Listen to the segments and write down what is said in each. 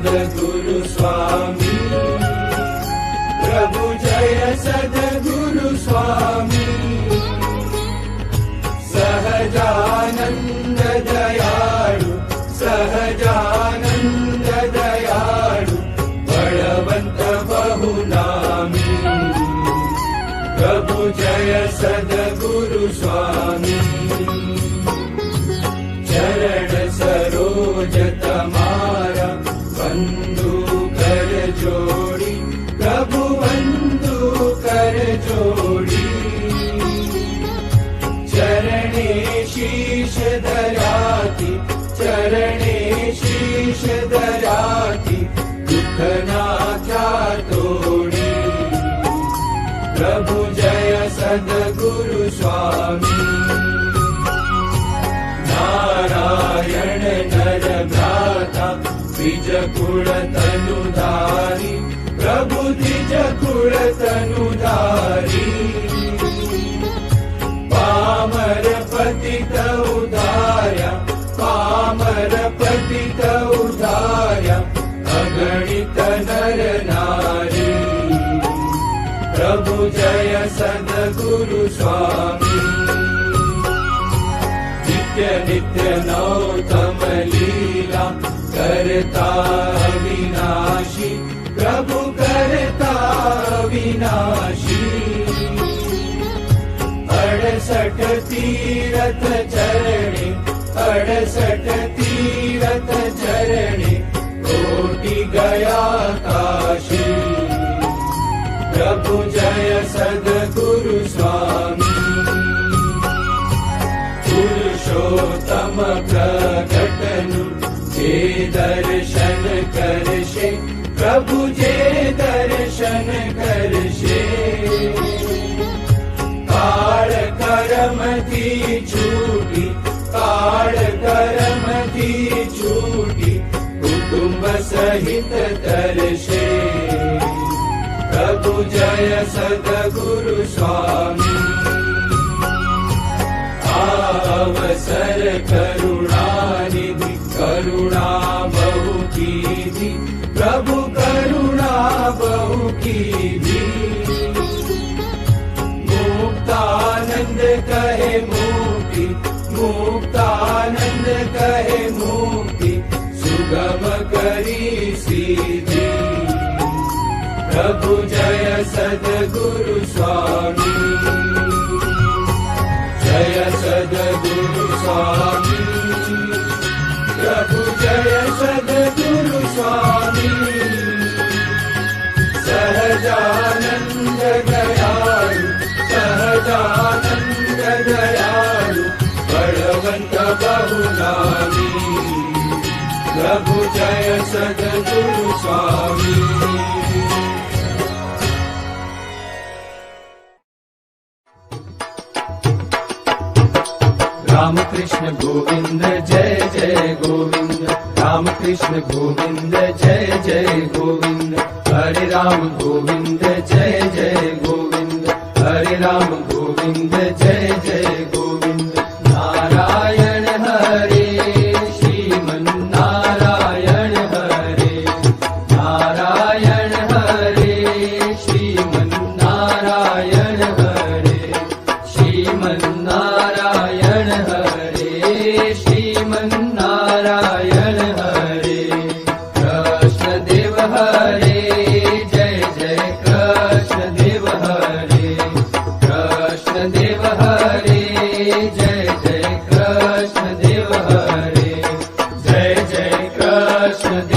सद्गुरु स्वामी। प्रभु जय सद्गुरु स्वामी। सहजानन्द दयाळु सहजानन्द दयाळु बलवन्त बहुनामी। प्रभु जय सद्गुरु स्वामी तनुधारी प्रभु द्विज कुल तनुधारी पामर पतित उदार्य पामर पतित उदार्य अगणित नर नारी। प्रभु जय सद्गुरु स्वामी। नित्य नित्य नौतम लीला प्रभु करता अविनाशी। अड़सठ तीरथ चरणे अड़सठ तीरथ चरणे कोटि गया काशी प्रभु जय सद्गुरु स्वामी। पुरुषोत्तम दर्शन करशे प्रभु जे दर्शन करशे। काळ करमती छूटी काळ करमती छूटी कुटुंब सहित दर्शे। प्रभु जय सद्गुरु करुणा बहु प्रभु करुणा बहु कीधि मुक्तानंद कहे मुक्ति मुक्तानंद कहे मुक्ति सुगम करी प्रभु जय सहजानन्द दयालु बलवन्त बहुनामी। प्रभु जय सद्गुरु राम कृष्ण गोविंद जय जय गोविंद राम कृष्ण गोविंद जय जय गोविंद हरे राम गोविंद जय जय गोविंद हरे राम गोविंद जय जय Krishna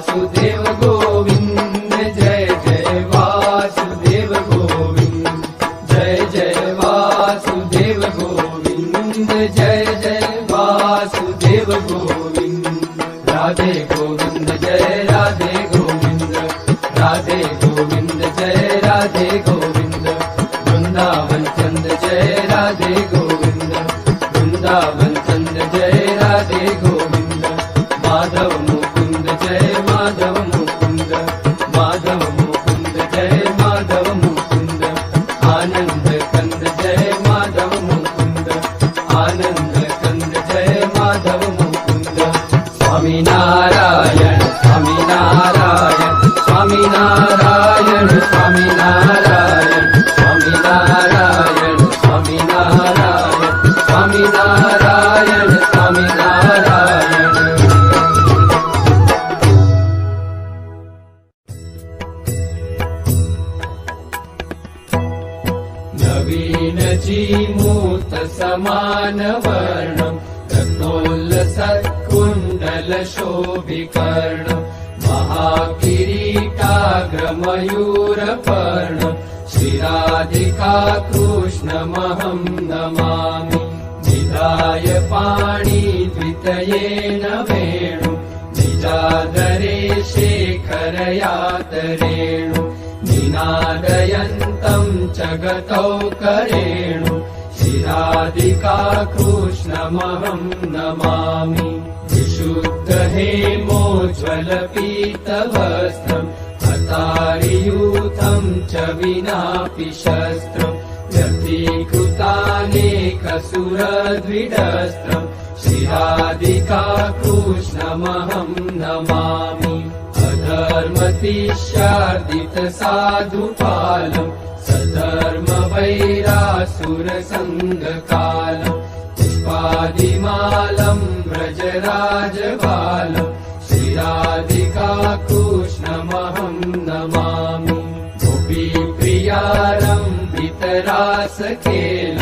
वासुदेव गोविन्द ीण रत्नोल्लसत्कुण्डलशोभिकर्णम् महाकिरीटाग्रमयूरपर्णम् श्रीराधिका कृष्णमहम् नमामि। निधाय पाणि द्वितयेण वेणु निजादरे शेखरयातरेणु निनादयन् जगतौ करेणु शिरादिका कृष्णमहम् नमामि। विशुद्ध हेमोज्ज्वलपीतवस्त्रम् हतारियूथम् च विनापि शस्त्रम् व्यतीकृतानेकसुरद्विडस्त्रम् शिरादिका कृष्णमहम् नमामि। अधर्मतिशार्दित साधुपालम् धर्म वैरासुरसङ्गकाल द्विपाधिमालम् श्रीराधिका कृष्णमहम् नमामि। भूपी प्रियारम् पितरासखेल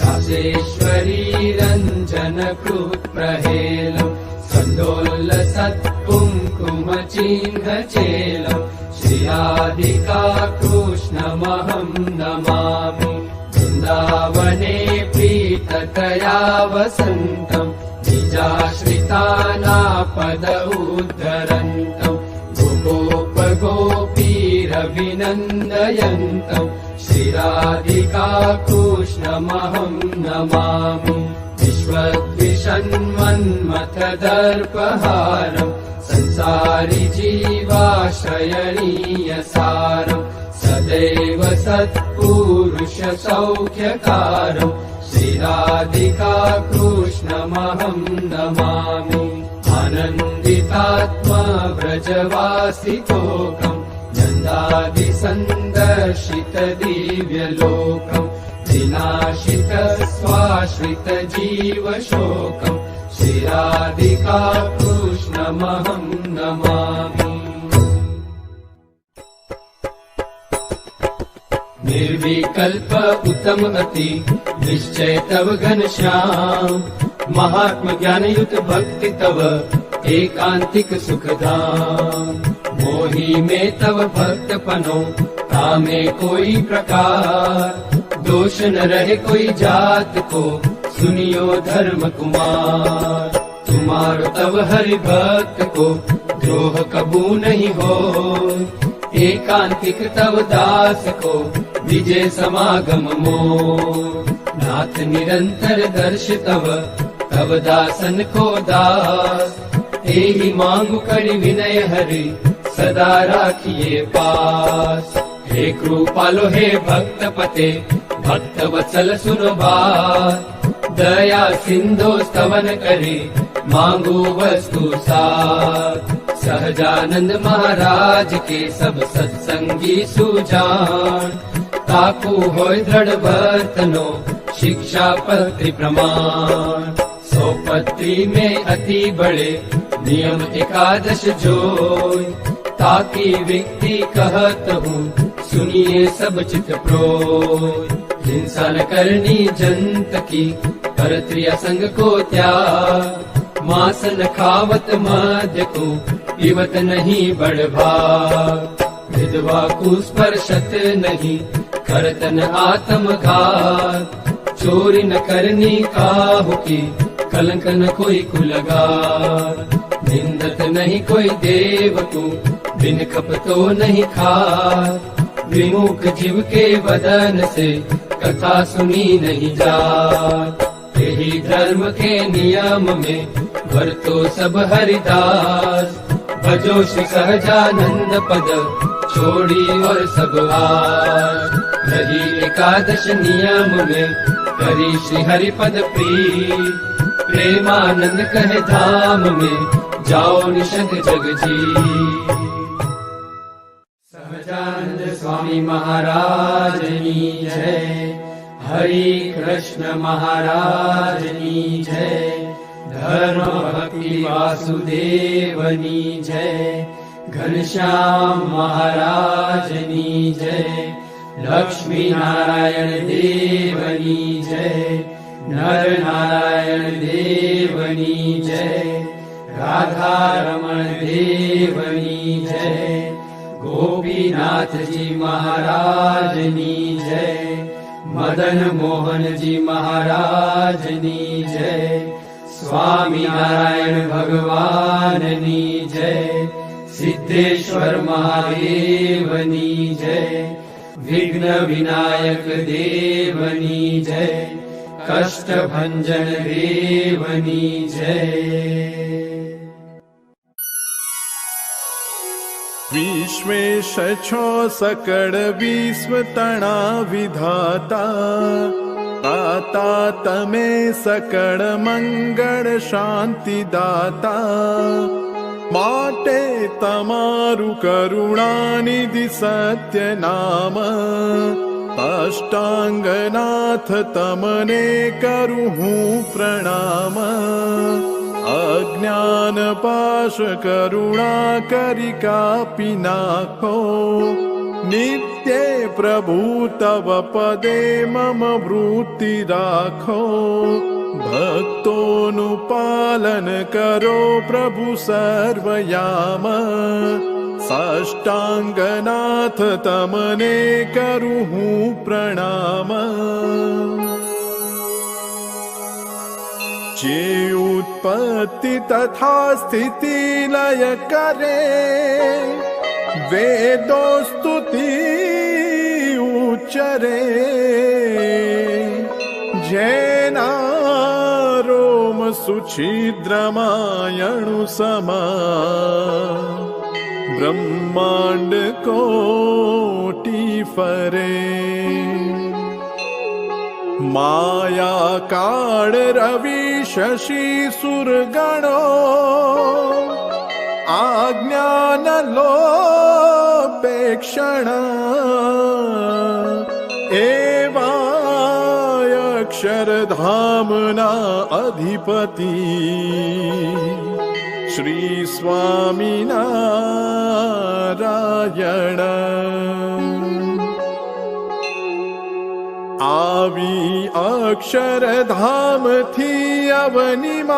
कजेश्वरीरञ्जनकृ प्रहेल सुन्दोलसत्पुम् कुमचिह्नचेल श्रियादिका कृष्णमहम् नमामि। वृन्दावने प्रीततया वसन्तम् निजाश्रितानापद उद्धरन्तम् गोपोपगोपीरभिनन्दयन्तम् श्रीराधिका कृष्णमहम् नमामि। विश्वद्विषन्मन्मथदर्पहारम् संसारि जीवाश्रयणीयसार सदैव सत्पुरुषसौख्यकारम् श्रीराधिका कृष्णमहम् नमामि। आनन्दितात्मा व्रजवासितोकम् नन्दादिसन्दर्शितदिव्यलोकम् विनाशित स्वाश्रित जीवशोकम् नमामि। निर्विकल्प उत्तम अति निश्चय तव घनश्याम महात्म ज्ञान युत भक्ति तव एकांतिक सुखधाम। मोही में तव भक्त पनो तामे कोई प्रकार दोष न रहे कोई जात को सुनियो धर्म कुमार। तुम्हारो तव हरि भक्त को द्रोह कबू नहीं हो एकांतिक तव दास को विजय समागम मो नाथ निरंतर दर्श तव तव दासन को मांगु करि विनय हरि सदा राखिए पास। हे कृपालो हे भक्त पते भक्त वत्सल सुनो बात दया सिंधो स्तवन करे मांगो वस्तु साथ सहजानंद महाराज के सब सत्संगी सुजान। ताकू होय दृढ़ बर्तनो शिक्षा पत्री प्रमाण। सौ पत्री में अति बड़े नियम एकादश जोय। ताकि व्यक्ति कहत हूँ सुनिए सब चित प्रोय हिंसा न करनी जंत की परत्रिया संग को त्याग। मांस न खावत मध्य को पीवत नहीं बड़भाग। विधवा को स्पर्शत नहीं करत न आत्मघात चोरी न करनी काहू की कलंक न कोई को लगा निंदत नहीं कोई देव को बिन खपतो नहीं खा विमुख जीव के बदन से कथा सुनी नहीं जा यही धर्म के नियम में भरतो सब हरिदास। भजो श्री सहजानंद पद छोड़ी और सब आस। रही एकादश नियम में करी श्री हरि पद प्री प्रेमानंद कहे धाम में जाओ निषद जग जी सहजानंद स्वामी महाराज की जय हरि कृष्ण महाराज की जय धर्म भक्ति वासुदेवनी जय घनश्याम महाराज की जय लक्ष्मी नारायण देवनी जय नर नारायण देवनी जय। राधा रमण देवनी जय। गोपीनाथ जी महाराज नी जय मदन मोहन जी महाराज नी जय। स्वामी नारायण भगवान नी विश्वेश सकड विश्वतणा विधाता। ताता तमे सकड मङ्गल शान्तिदाता शान्ति दाताुणानिधि सत्य नाम। अष्टाङ्गनाथ तमने करु प्रणाम। अज्ञानपाश करुणा नित्ये प्रभु तव पदे मम वृत्तिराखो भक्तोऽनुपालन करो प्रभु सर्वयाम। अष्टाङ्गनाथ तमने करुः प्रणाम। જે ઉત્પત્તિ તથા સ્થિતિ લય કરે વેદો સ્તુતિ ઉચ્ચરે જેના રોમ સુછિદ્રમાયણુ સમા બ્રહ્માંડ કોટી ફરે માયા કાળ રવિ शशिसुरगणो आज्ञानलोपेक्षण। एवायक्षरधाम्ना अधिपति। श्रीस्वामिनारायण। આવી અક્ષરધામથી અવનિમાં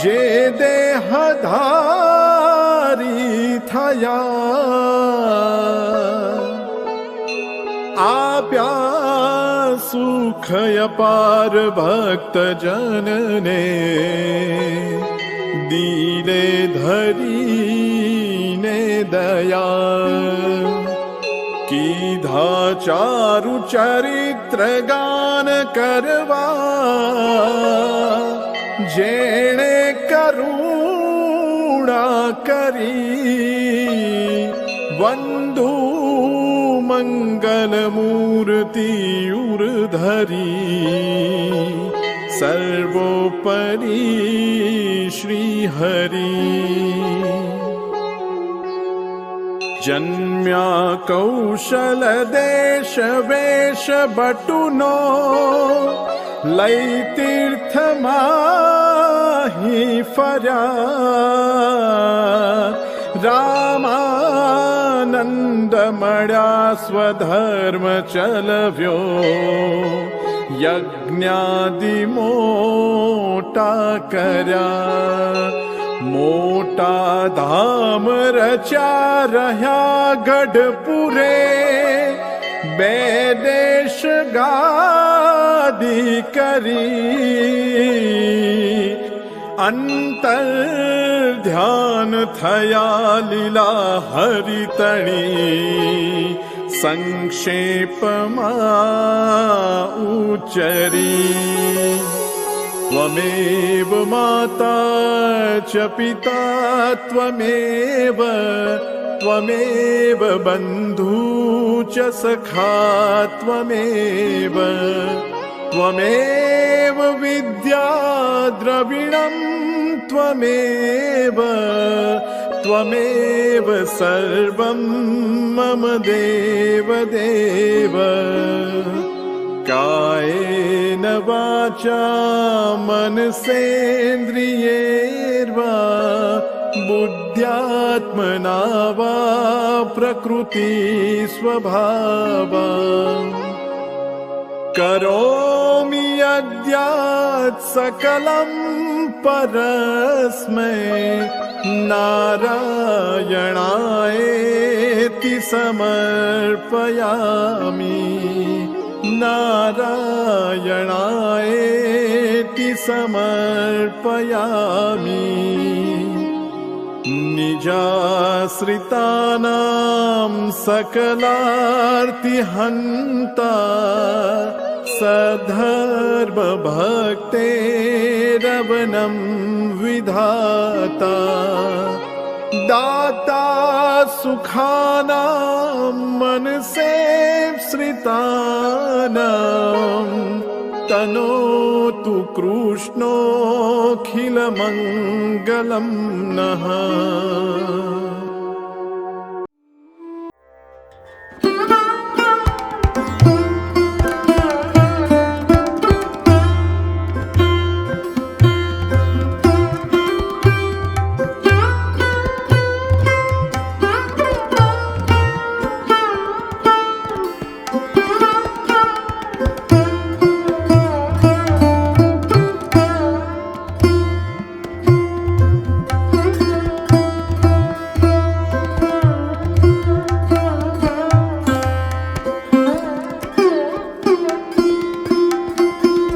જે દેહધારી થયા આપ્યા સુખય પાર ભક્તજનને દિલે ધરીને દયા कीधा चारु चरित्र गान करवा। जेणे करुणा करी। बन्धु मङ्गलमूर्ति उर्धरि सर्वोपरि श्रीहरी। जन्म्या कौशल देश वेषबुनो रामानन्दमया स्वधर्मचलव्यो रामानन्द्या यज्ञादिमोटा क्या લઈ તીર્થમાં ફર્યા રામાનંદ મળ્યા સ્વધર્મ ચલવ્યો યજ્ઞાદિ મોટા કર્યા મોટા ધામ રચ્યા રહ્યા ગઢપુરે બે દેશ ગાદી કરી અંતર ધ્યાન થયા લીલા હરિતણી સંક્ષેપમાં ઉચરી त्वमेव माता च पिता त्वमेव त्वमेव बन्धू च सखा त्वमेव। त्वमेव विद्या द्रविणं त्वमेव त्वमेव सर्वं मम देव देव कायेन वाचा मनसेन्द्रियेर्वा बुद्ध्यात्मना वा प्रकृति स्वभावा। करोमि यद्यात् सकलं परस्मै नारायणायेति समर्पयामि नारायणायेति समर्पयामि। निजाश्रितानां सकलार्तिहन्ता सधर्मभक्तेरवनं विधाता दाता सुखानां मनसे श्रितानां तनोतु कृष्णोऽखिलमङ्गलं नः